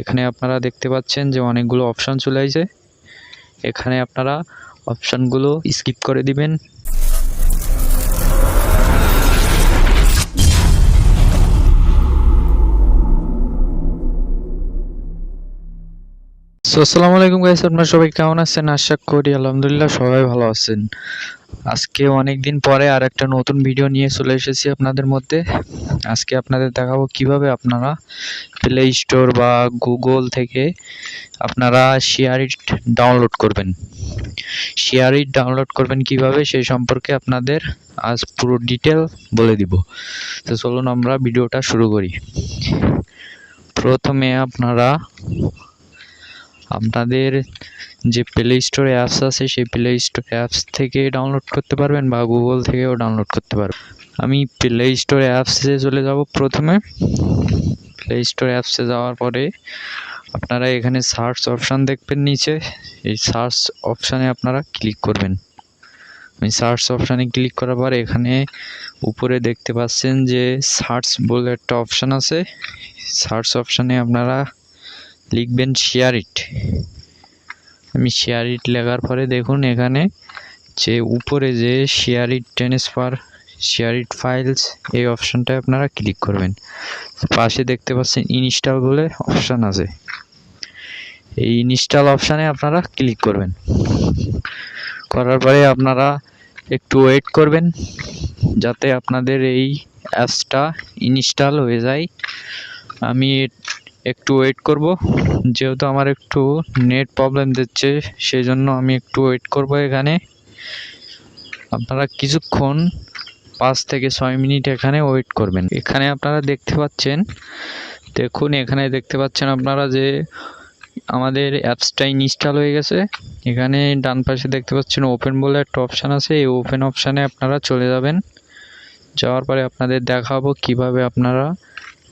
এখানে আপনারা দেখতে পাচ্ছেন যে অনেকগুলো অপশান চলে আসে এখানে আপনারা অপশানগুলো স্কিপ করে দিবেন। সো আসসালামু আলাইকুম গাইস আপনারা সবাই কেমন আছেন? আশা করি আলহামদুলিল্লাহ সবাই ভালো আছেন। আজকে অনেক দিন পরে আর একটা নতুন ভিডিও নিয়ে চলে এসেছি আপনাদের মধ্যে। আজকে আপনাদের দেখাবো কীভাবে আপনারা প্লে স্টোর বা গুগল থেকে আপনারা শেয়ারিট ডাউনলোড করবেন। শেয়ারিট ডাউনলোড করবেন কীভাবে সেই সম্পর্কে আপনাদের আজ পুরো ডিটেল বলে দিব। তো চলুন আমরা ভিডিওটা শুরু করি। প্রথমে আপনারা আপনাদের যে প্লে স্টোর অ্যাপস আছে, সেই প্লে স্টোর অ্যাপস থেকে ডাউনলোড করতে পারবেন বা গুগল থেকেও ডাউনলোড করতে পারবেন। আমি প্লে স্টোর অ্যাপসে চলে যাব প্রথমে। প্লে স্টোর অ্যাপসে যাওয়ার পরে আপনারা এখানে সার্চ অপশান দেখবেন নিচে। এই সার্চ অপশানে আপনারা ক্লিক করবেন। আমি সার্চ অপশানে ক্লিক করার পর এখানে উপরে দেখতে পাচ্ছেন যে সার্চ বলে একটা অপশান আছে। সার্চ অপশানে আপনারা লিখবেন শেয়ার ইট আমি শেয়ার ইট লেখার পরে দেখুন এখানে যে উপরে যে share it transfer share it files এই অপশানটায় আপনারা ক্লিক করবেন। পাশে দেখতে পাচ্ছেন ইনস্টল বলে অপশান আছে। এই ইনস্টল অপশানে আপনারা ক্লিক করবেন। করার পরে আপনারা একটু ওয়েট করবেন, যাতে আপনাদের এই অ্যাপসটা ইনস্টল হয়ে যায়। আমি একটু ওয়েট করব। যেহেতু আমার একটু নেট প্রবলেম দিচ্ছে সেই জন্য আমি একটু ওয়েট করব এখানে। আপনারা কিছুক্ষণ পাঁচ থেকে ছয় মিনিট এখানে ওয়েট করবেন। এখানে আপনারা দেখতে পাচ্ছেন, দেখুন, এখানে দেখতে পাচ্ছেন আপনারা যে আমাদের অ্যাপসটা ইনস্টল হয়ে গেছে। এখানে ডান পাশে দেখতে পাচ্ছেন ওপেন বলে একটা অপশান আছে। এই ওপেন অপশানে আপনারা চলে যাবেন। যাওয়ার পরে আপনাদের দেখাবো কীভাবে আপনারা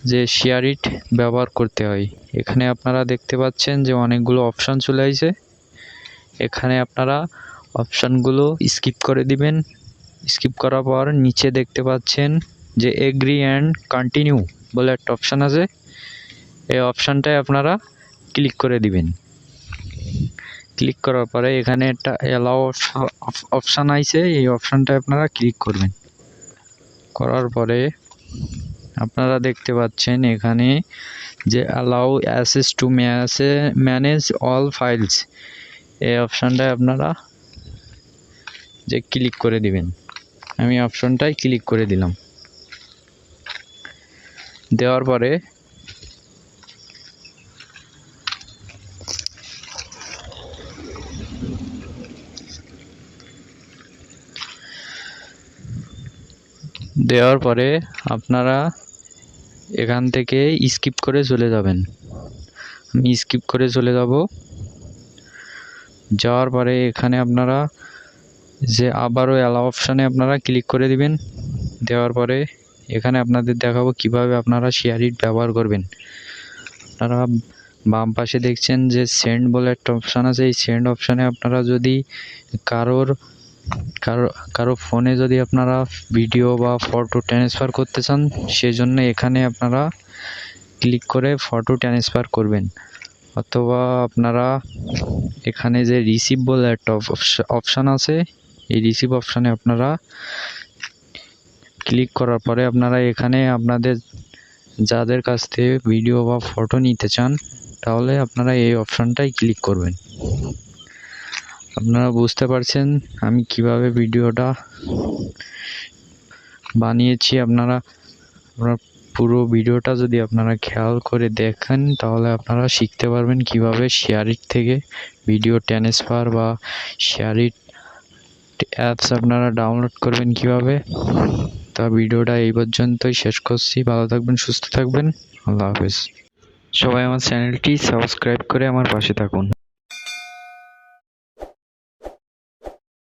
যে শেয়ার ইট ব্যবহার করতে হয়। এখানে আপনারা দেখতে পাচ্ছেন যে অনেকগুলো অপশান চলে আসে এখানে আপনারা অপশানগুলো স্কিপ করে দিবেন। স্কিপ করার পর নিচে দেখতে পাচ্ছেন যে এগ্রি অ্যান্ড কন্টিনিউ বলে একটা অপশান আছে। এই অপশানটায় আপনারা ক্লিক করে দিবেন। ক্লিক করার পরে এখানে একটা অ্যালাও অপশান আইছে। এই অপশানটায় আপনারা ক্লিক করবেন। করার পরে আপনারা দেখতে পাচ্ছেন এখানে যে অ্যালাউ অ্যাসেস টু ম্যাসে ম্যানেজ অল ফাইলস এই অপশানটায় আপনারা যে ক্লিক করে দিবেন। আমি অপশানটায় ক্লিক করে দিলাম। দেওয়ার পরে দেওয়ার পরে আপনারা এখান থেকে স্কিপ করে চলে যাবেন। আমি স্কিপ করে চলে যাব। যাওয়ার পরে এখানে আপনারা যে আবারও অ্যালাউ অপশানে আপনারা ক্লিক করে দিবেন। দেওয়ার পরে এখানে আপনাদের দেখাবো কীভাবে আপনারা শেয়ার ইট ব্যবহার করবেন। আপনারা বাম পাশে দেখছেন যে সেন্ড বলে একটা অপশান আছে। এই সেন্ড অপশানে আপনারা যদি কারোর কারও কারও ফোনে যদি আপনারা ভিডিও বা ফটো ট্রান্সফার করতে চান, সেজন্য এখানে আপনারা ক্লিক করে ফটো ট্রান্সফার করবেন। অথবা আপনারা এখানে যে রিসিভ বলে একটা অপশান আছে, এই রিসিভ অপশানে আপনারা ক্লিক করার পরে আপনারা এখানে আপনাদের যাদের কাছ থেকে ভিডিও বা ফটো নিতে চান, তাহলে আপনারা এই অপশানটাই ক্লিক করবেন। আপনারা বুঝতে পারছেন আমি কীভাবে ভিডিওটা বানিয়েছি। আপনারা, আপনার পুরো ভিডিওটা যদি আপনারা খেয়াল করে দেখেন, তাহলে আপনারা শিখতে পারবেন কীভাবে শেয়ারিট থেকে ভিডিও ট্রান্সফার বা শেয়ারিট অ্যাপস আপনারা ডাউনলোড করবেন কীভাবে। তা ভিডিওটা এই পর্যন্তই শেষ করছি। ভালো থাকবেন, সুস্থ থাকবেন। আল্লাহ হাফেজ। সবাই আমার চ্যানেলটি সাবস্ক্রাইব করে আমার পাশে থাকুন।